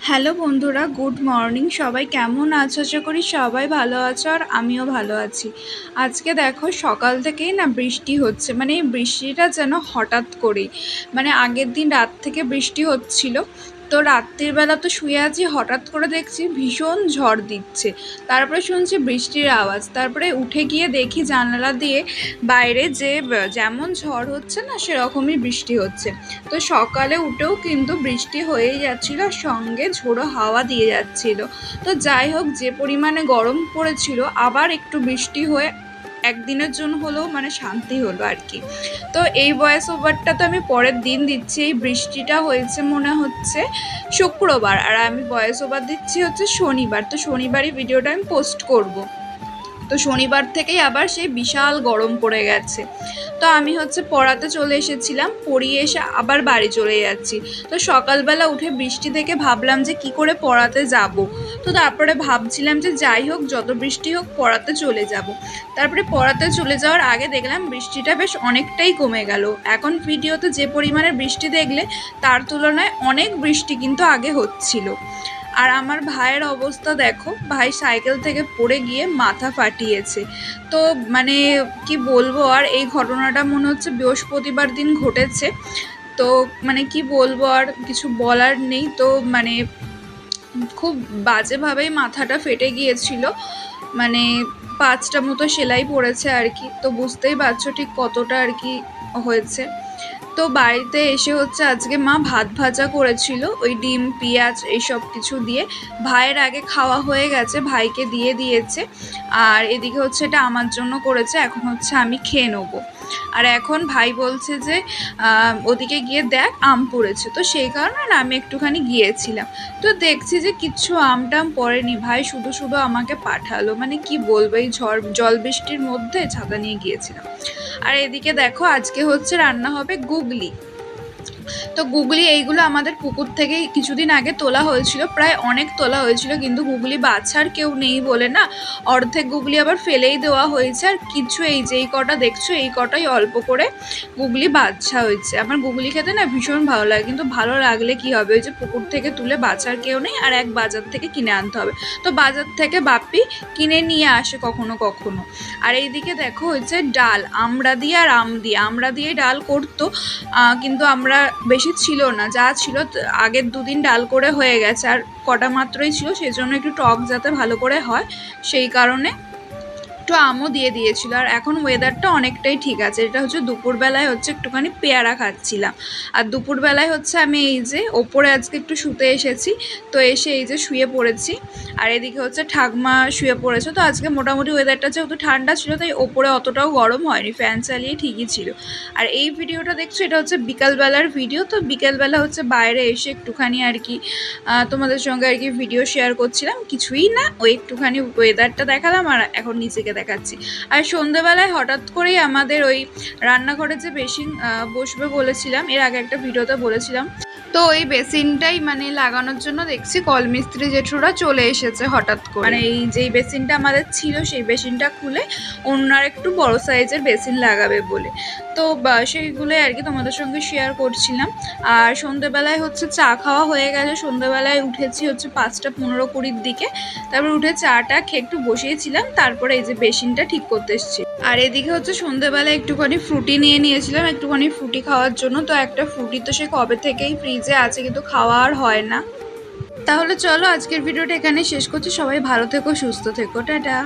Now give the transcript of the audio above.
Hello বন্ধুরা, good morning. সবাই কেমন আছো? আশা করি সবাই ভালো আছো আর আমিও ভালো আছি। আজকে দেখো, সকাল থেকেই না বৃষ্টি হচ্ছে। মানে এই বৃষ্টিটা যেন হঠাৎ করেই মানে আগের দিন রাত থেকে বৃষ্টি হচ্ছিল। তো রাত্রির বেলা তো শুয়ে আছি, হঠাৎ করে দেখছি ভীষণ ঝড় দিচ্ছে। তারপরে শুনছি বৃষ্টির আওয়াজ। তারপরে উঠে গিয়ে দেখি জানালা দিয়ে বাইরে যে, যেমন ঝড় হচ্ছে না, সেরকমই বৃষ্টি হচ্ছে। তো সকালে উঠেও কিন্তু বৃষ্টি হয়েই যাচ্ছিল সঙ্গে ঝোড়ো হাওয়া দিয়ে যাচ্ছিল। তো যাই হোক, যে পরিমাণে গরম পড়েছিল, আবার একটু বৃষ্টি হয়ে একদিনের জন্য হলেও মানে শান্তি হলো আর কি। তো এই ভয়েস ওভারটা তো আমি পরের দিন দিচ্ছি, এই বৃষ্টিটা হয়েছে মনে হচ্ছে শুক্রবার। আর আমি ভয়েস ওভার দিচ্ছি হচ্ছে শনিবার, তো শনিবারই ভিডিওটা আমি পোস্ট করব। তো শনিবার থেকেই আবার সেই বিশাল গরম পড়ে গেছে। তো আমি হচ্ছে পড়াতে চলে এসেছিলাম, পড়িয়ে এসে আবার বাড়ি চলে যাচ্ছি। তো সকালবেলা উঠে বৃষ্টি দেখে ভাবলাম যে কি করে পড়াতে যাব। তো তারপরে ভাবছিলাম যে যাই হোক, যত বৃষ্টি হোক পড়াতে চলে যাব। তারপরে পড়াতে চলে যাওয়ার আগে দেখলাম বৃষ্টিটা বেশ অনেকটাই কমে গেল। এখন ভিডিওতে যে পরিমাণে বৃষ্টি দেখলে, তার তুলনায় অনেক বৃষ্টি কিন্তু আগে হচ্ছিল। আর আমার ভাইয়ের অবস্থা দেখো, ভাই সাইকেল থেকে পড়ে গিয়ে মাথা ফাটিয়েছে। তো মানে কি বলব আর, এই ঘটনাটা মনে হচ্ছে বৃহস্পতিবার দিন ঘটেছে। তো মানে কি বলব আর, কিছু বলার নেই। তো মানে খুব বাজেভাবেই মাথাটা ফেটে গিয়েছিল। মানে পাঁচটা মতো সেলাই পড়েছে আর কি। তো বুঝতেই পারছ ঠিক কতটা আর কি হয়েছে। তো বাড়িতে এসে হচ্ছে আজকে মা ভাত ভাজা করেছিল, ওই ডিম, পেঁয়াজ এইসব কিছু দিয়ে। ভাইয়ের আগে খাওয়া হয়ে গেছে, ভাইকে দিয়ে দিয়েছে। আর এদিকে হচ্ছে এটা আমার জন্য করেছে, এখন হচ্ছে আমি খেয়ে নেব। আর এখন ভাই বলছে যে ওদিকে গিয়ে দেখ, আম পড়েছে। তো সেই কারণে না আমি একটুখানি গিয়েছিলাম। তো দেখছি যে কিচ্ছু আম টাম পড়েনি। ভাই শুধু শুধু আমাকে পাঠালো। মানে কি বলব, এই ঝড়, জল বৃষ্টির মধ্যে ছাতা নিয়ে গিয়েছিলাম। আর এদিকে দেখো, আজকে হচ্ছে রান্না হবে গুগলি। তো গুগলি এইগুলো আমাদের পুকুর থেকে কিছুদিন আগে তোলা হয়েছিল, প্রায় অনেক তোলা হয়েছিল, কিন্তু গুগলি বাছার কেউ নেই বলে না। অর্ধেক গুগলি আবার ফেলেই দেওয়া হয়েছে, আর কিছু এই যে এই কটা দেখছ, এই কটাই অল্প করে গুগলি বাচ্চা হয়েছে। আমার গুগলি খেতে না ভীষণ ভালো লাগে, কিন্তু ভালো লাগলে কি হবে? ওই যে পুকুর থেকে তুলে বাছার কেউ নেই, আর এক বাজার থেকে কিনে আনতে হবে। তো বাজার থেকে বাপ্পি কিনে নিয়ে আসে কখনো কখনো। আর এইদিকে দেখো হচ্ছে ডাল, আমরা দিয়ে আর আম দিয়ে। আমরা দিয়ে ডাল করতো কিন্তু আমরা বেশি ছিল না, যা ছিল আগের দুদিন ডাল করে হয়ে গেছে, আর কটা মাত্রই ছিল, সেই জন্য একটু টক যাতে ভালো করে হয়, সেই কারণে একটু আমও দিয়ে দিয়েছিল আর এখন ওয়েদারটা অনেকটাই ঠিক আছে। এটা হচ্ছে দুপুরবেলায় হচ্ছে একটুখানি পেয়ারা খাচ্ছিলাম। আর দুপুরবেলায় হচ্ছে আমি এই যে ওপরে আজকে একটু শুতে এসেছি, তো এসে এই যে শুয়ে পড়েছি। আর এদিকে হচ্ছে ঠাকমা শুয়ে পড়েছে, তো আজকে মোটামুটি ওয়েদারটা যেহেতু ঠান্ডা ছিল, তাই ওপরে অতটাও গরম হয়নি ফ্যান চালিয়ে ঠিকই ছিল। আর এই ভিডিওটা দেখছ, এটা হচ্ছে বিকালবেলার ভিডিও তো বিকালবেলা হচ্ছে বাইরে এসে একটুখানি আর কি তোমাদের সঙ্গে আর কি ভিডিও শেয়ার করছিলাম। কিছুই না, ওই একটুখানি ওয়েদারটা দেখালাম আর এখন নিচেকে দেখাচ্ছি। আর সন্ধেবেলায় হঠাৎ করেই আমাদের ওই রান্নাঘরে যে আহ, বসবে বলেছিলাম এর আগে একটা ভিডিওতে বলেছিলাম তো ওই বেসিনটাই মানে লাগানোর জন্য দেখছি কলমিস্ত্রি জেঠুরা চলে এসেছে হঠাৎ করে। মানে এই যেই বেসিনটা আমাদের ছিল, সেই বেসিনটা খুলে অন্য আর একটু বড় সাইজের বেসিন লাগাবে বলে। তো সেইগুলোই আর কি তোমাদের সঙ্গে শেয়ার করছিলাম। আর সন্ধেবেলায় হচ্ছে চা খাওয়া হয়ে গেছে। সন্ধেবেলায় উঠেছি হচ্ছে পাঁচটা পনেরো কুড়ির দিকে। তারপর উঠে চাটা খেয়ে একটু বসিয়েছিলাম। তারপরে এই যে বেসিনটা ঠিক করতে এসেছি। আর এদিকে হচ্ছে সন্ধেবেলায় একটুখানি ফ্রুটি নিয়ে নিয়েছিলাম, একটুখানি ফ্রুটি খাওয়ার জন্য। তো একটা ফ্রুটি তো সে কবে থেকেই ফ্রিজে আছে, কিন্তু খাওয়া আর হয় না। তাহলে চলো আজকের ভিডিওটা এখানে শেষ করছি। সবাই ভালো থেকো, সুস্থ থেকো। টাটা।